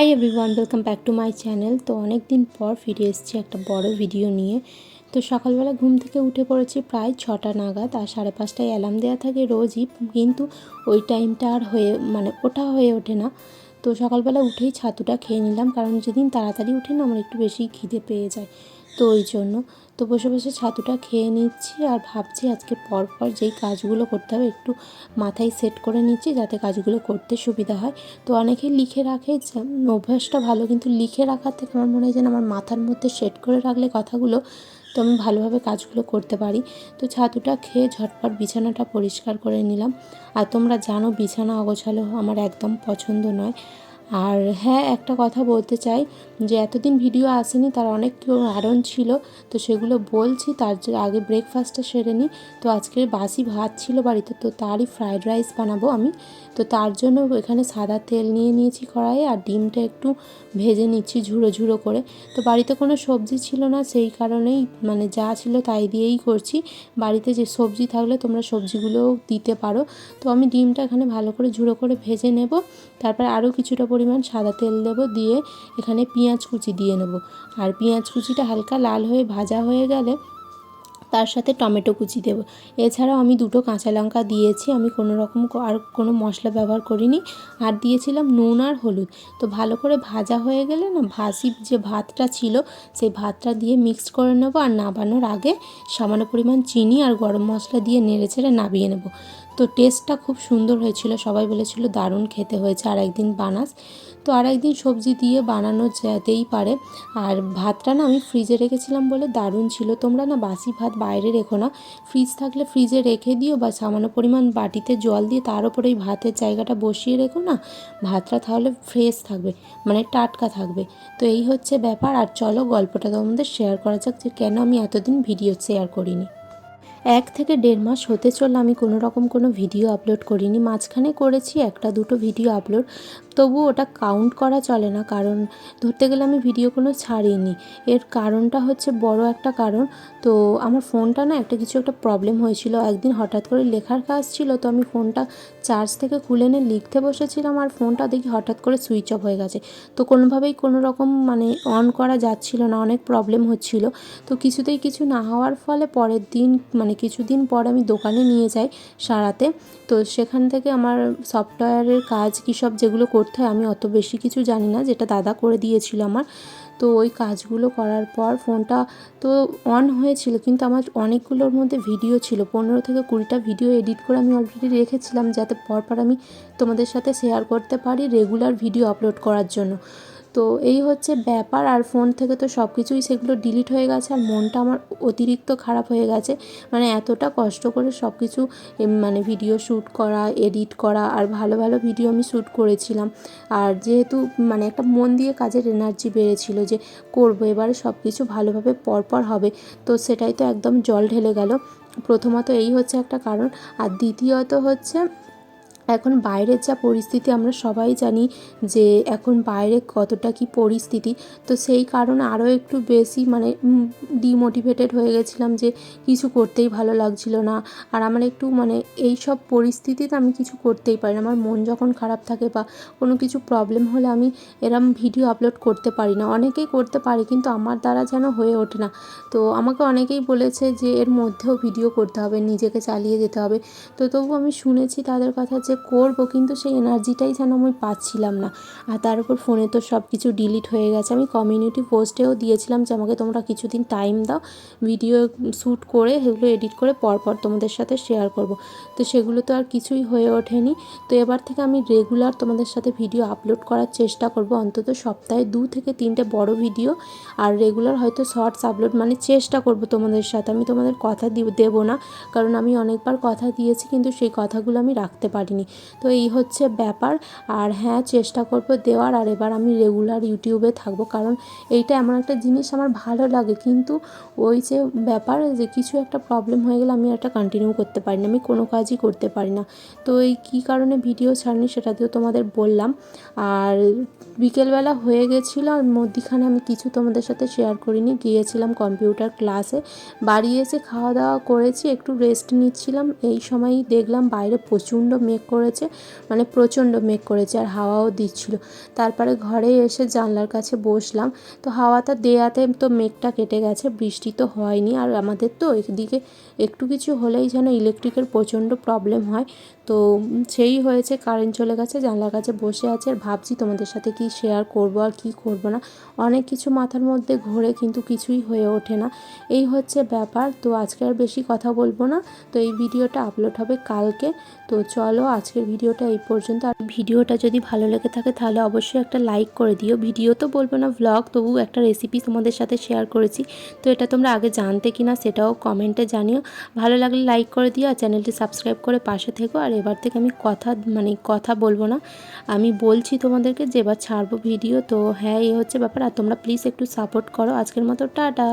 Hi everyone welcome back to my channel তো অনেক দিন পর ফিরে এসেছি একটা বড় ভিডিও নিয়ে। তো সকালবেলা ঘুম থেকে উঠে পড়েছি প্রায় ছটা নাগাদ আর সাড়ে পাঁচটায় অ্যালার্ম দেওয়া থাকে রোজই, কিন্তু ওই টাইমটা আর হয়ে মানে ওটা হয়ে ওঠে না। তো সকালবেলা উঠেই ছাতুটা খেয়ে নিলাম, কারণ যেদিন তাড়াতাড়ি উঠে না, আমার একটু বেশি খিদে পেয়ে যায়। তো ওই জন্য। তো বসে বসে ছাতুটা খেয়ে নিচ্ছি আর ভাবছি আজকে পরপর যেই কাজগুলো করতে হবে একটু মাথায় সেট করে নিচ্ছি যাতে কাজগুলো করতে সুবিধা হয়। তো অনেকেই লিখে রাখে অভ্যাসটা ভালো কিন্তু লিখে রাখার থেকে আমার মনে হয় যেন আমার মাথার মধ্যে সেট করে রাখলে কথাগুলো তো আমি ভালোভাবে কাজগুলো করতে পারি। তো ছাতুটা খেয়ে ঝটপট বিছানাটা পরিষ্কার করে নিলাম। আর তোমরা জানো বিছানা অগোছালো আমার একদম পছন্দ নয়। আর হ্যাঁ একটা কথা বলতে চাই যে এতদিন ভিডিও আসেনি, তার অনেক কারণ ছিল, তো সেগুলো বলছি, তার আগে ব্রেকফাস্টটা সেরে নিই তো আজকের বাসি ভাত ছিল বাড়িতে, তো তারই ফ্রায়েড রাইস বানাবো আমি। তো তার জন্য এখানে সাদা তেল নিয়ে নিয়েছি কড়াইয়ে, আর ডিমটা একটু ভেজে নিচ্ছি ঝুড়ো ঝুড়ো করে। তো বাড়িতে কোনো সবজি ছিল না, সেই কারণেই মানে যা ছিল তাই দিয়েই করছি। বাড়িতে যে সবজি থাকলে তোমরা সবজিগুলোও দিতে পারো। তো আমি ডিমটা এখানে ভালো করে ঝুড়ো করে ভেজে নেব। তারপর আরও কিছুটা পরিমাণ সাদা তেল দেব, দিয়ে এখানে পেঁয়াজ কুচি দিয়ে নেব। আর পেঁয়াজ কুচিটা হালকা লাল হয়ে ভাজা হয়ে গেলে তার সাথে টমেটো কুচি দেবো। এছাড়াও আমি দুটো কাঁচা লঙ্কা দিয়েছি, আমি কোনো রকম আর কোনো মশলা ব্যবহার করিনি। আর দিয়েছিলাম নুন আর হলুদ। তো ভালো করে ভাজা হয়ে গেলে না ভাসি যে ভাতটা ছিল, সেই ভাতটা দিয়ে মিক্স করে নেব আর নাবানোর আগে সামান্য পরিমাণ চিনি আর গরম মশলা দিয়ে নেড়ে চেড়ে নাবিয়ে নেব। তো টেস্টটা খুব সুন্দর হয়েছিল, সবাই বলেছিল দারুণ খেতে হয়েছে আর একদিন বানাস। তো আর একদিন সবজি দিয়ে বানানো যেতেই পারে। আর ভাতটা না আমি ফ্রিজে রেখেছিলাম বলে দারুণ ছিল। তোমরা না বাসি ভাত বাইরে রেখো না। ফ্রিজ থাকলে ফ্রিজে রেখে দিও বা সামান্য পরিমাণ বাটিতে জল দিয়ে তার উপরে ওই ভাতের জায়গাটা বসিয়ে রেখো না। ভাতটা তাহলে ফ্রেশ থাকবে মানে টাটকা থাকবে। তো এই হচ্ছে ব্যাপার। আর চলো গল্পটা তোমাদের শেয়ার করা যাক যে কেন আমি এতদিন ভিডিও শেয়ার করিনি। এক থেকে দেড় মাস হতে চললে, আমি কোনো রকম কোনো ভিডিও আপলোড করিনি। মাঝখানে করেছি, একটা দুটো ভিডিও আপলোড। তবু ওটা কাউন্ট করা চলে না, কারণ ধরতে গেলে আমি ভিডিও কোনো ছাড়িনি। এর কারণটা হচ্ছে বড় একটা কারণ। তো আমার ফোনটা না একটা কিছু একটা প্রবলেম হয়েছিল। একদিন হঠাৎ করে লেখার কাজ ছিল, তো আমি ফোনটা চার্জ থেকে খুলে নিয়ে লিখতে বসেছিলাম, আর ফোনটা দেখি হঠাৎ করে সুইচ অফ হয়ে গেছে। তো কোনোভাবেই কোনো রকম মানে অন করা যাচ্ছিল না, অনেক প্রবলেম হচ্ছিল। তো কিছুতেই কিছু না হওয়ার ফলে পরের দিন মানে কিছুদিন পর আমি দোকানে নিয়ে যাই সারাতে। তো সেখান থেকে আমার সফটওয়্যারের কাজ কী সব যেগুলো করতে হয় আমি অত বেশি কিছু জানি না, যেটা দাদা করে দিয়েছিল আমার। তো ওই কাজগুলো করার পর ফোনটা তো অন হয়েছিল, কিন্তু আমার অনেকগুলোর মধ্যে ভিডিও ছিল। পনেরো থেকে কুড়িটা ভিডিও এডিট করে আমি অলরেডি রেখেছিলাম, যাতে পরপর আমি তোমাদের সাথে শেয়ার করতে পারি রেগুলার ভিডিও আপলোড করার জন্য। তো এই হচ্ছে ব্যাপার। আর ফোন থেকে তো সব কিছুই সেগুলো ডিলিট হয়ে গেছে আর মনটা আমার অতিরিক্ত খারাপ হয়ে গেছে। মানে এতটা কষ্ট করে সব কিছু মানে ভিডিও শ্যুট করা এডিট করা আর ভালো ভালো ভিডিও আমি শ্যুট করেছিলাম। আর যেহেতু মানে একটা মন দিয়ে কাজের এনার্জি বেড়েছিল যে করব, এবারে সব কিছু ভালোভাবে পরপর হবে। তো সেটাই তো একদম জল ঢেলে গেল। প্রথমত এই হচ্ছে একটা কারণ। আর দ্বিতীয়ত হচ্ছে এখন বাইরের যা পরিস্থিতি, আমরা সবাই জানি যে এখন বাইরে কতটা কি পরিস্থিতি। তো সেই কারণে আরও একটু বেশি মানে ডিমোটিভেটেড হয়ে গেছিলাম যে কিছু করতেই ভালো লাগছিল না। আর আমার একটু মানে এই সব পরিস্থিতিতে আমি কিছু করতেই পারি না। আমার মন যখন খারাপ থাকে বা কোনো কিছু প্রবলেম হলে আমি এরম ভিডিও আপলোড করতে পারি না। অনেকেই করতে পারি, কিন্তু আমার দ্বারা যেন হয়ে ওঠে না। তো আমাকে অনেকেই বলেছে যে এর মধ্যেও ভিডিও করতে হবে, নিজেকে চালিয়ে যেতে হবে। তো তবু আমি শুনেছি তাদের কথা যে করব, কিন্তু সেই এনার্জিটাই যেন আমি পাচ্ছিলাম না। আর তার উপর ফোনে তো সব কিছু ডিলিট হয়ে গেছে। আমি কমিউনিটি পোস্টেও দিয়েছিলাম যে, আমাকে তোমরা কিছুদিন টাইম দাও ভিডিও শ্যুট করে সেগুলো এডিট করে পরপর তোমাদের সাথে শেয়ার করব। তো সেগুলো তো আর কিছুই হয়ে ওঠেনি। তো এবার থেকে আমি রেগুলার তোমাদের সাথে ভিডিও আপলোড করার চেষ্টা করব। অন্তত সপ্তাহে দু থেকে তিনটে বড় ভিডিও আর রেগুলার হয়তো শর্টস আপলোড মানে চেষ্টা করব তোমাদের সাথে। আমি তোমাদের কথা দেবো না। কারণ আমি অনেকবার কথা দিয়েছি, কিন্তু সেই কথাগুলো আমি রাখতে পারিনি। তো এই হচ্ছে ব্যাপার। আর হ্যাঁ চেষ্টা করব দেওয়ার। আর এবার আমি রেগুলার ইউটিউবে থাকব। কারণ এইটা এমন একটা জিনিস আমার ভালো লাগে। কিন্তু ওই যে ব্যাপার যে কিছু একটা প্রবলেম হয়ে গেলে আমি একটা কন্টিনিউ করতে পারি না। আমি কোনো কাজই করতে পারি না। তো এই কী কারণে ভিডিও ছাড়নি সেটা তো তোমাদের বললাম। আর বিকেলবেলা হয়ে গেছিল আর মধ্যিখানে আমি কিছু তোমাদের সাথে শেয়ার করিনি। গিয়েছিলাম কম্পিউটার ক্লাসে বাড়ি এসে খাওয়া দাওয়া করেছি। একটু রেস্ট নিচ্ছিলাম। এই সময়ই দেখলাম বাইরে প্রচণ্ড মেঘ করেছে মানে প্রচণ্ড মেঘ করেছে আর হাওয়াও দিচ্ছিল। তারপরে ঘরে এসে জানলার কাছে বসলাম। তো হাওয়াটা দেয়াতে তো মেঘটা কেটে গেছে, বৃষ্টি তো হয়নি। আর আমাদের তো এদিকে একটু কিছু হলেই যেন ইলেকট্রিকের প্রচণ্ড প্রবলেম হয়। তো সেই হয়েছে, কারেন্ট চলে গেছে, জানলার কাছে বসে আছে। আর ভাবছি তোমাদের সাথে কি শেয়ার করব আর কি করব না। অনেক কিছু মাথার মধ্যে ঘোরে কিন্তু কিছুই হয়ে ওঠে না। এই হচ্ছে ব্যাপার। তো আজকে আর বেশি কথা বলব না। তো এই ভিডিওটা আপলোড হবে কালকে। তো চলো আজকের ভিডিওটা এই পর্যন্ত। আর ভিডিওটা যদি ভালো লেগে থাকে, তাহলে অবশ্যই একটা লাইক করে দিও। ভিডিও তো বলব না ভ্লগ তবু একটা রেসিপি তোমাদের সাথে শেয়ার করেছি। তো এটা তোমরা আগে জানতে কি না সেটাও কমেন্টে জানিও। ভালো লাগলে লাইক করে দিও আর চ্যানেলটি সাবস্ক্রাইব করে পাশে থেকো। আর এবার থেকে আমি কথা মানে কথা বলব না, আমি বলছি তোমাদেরকে যে এবার ছাড়বো ভিডিও। তো হ্যাঁ এই হচ্ছে ব্যাপার। আর তোমরা প্লিজ একটু সাপোর্ট করো। আজকের মতো টাটা।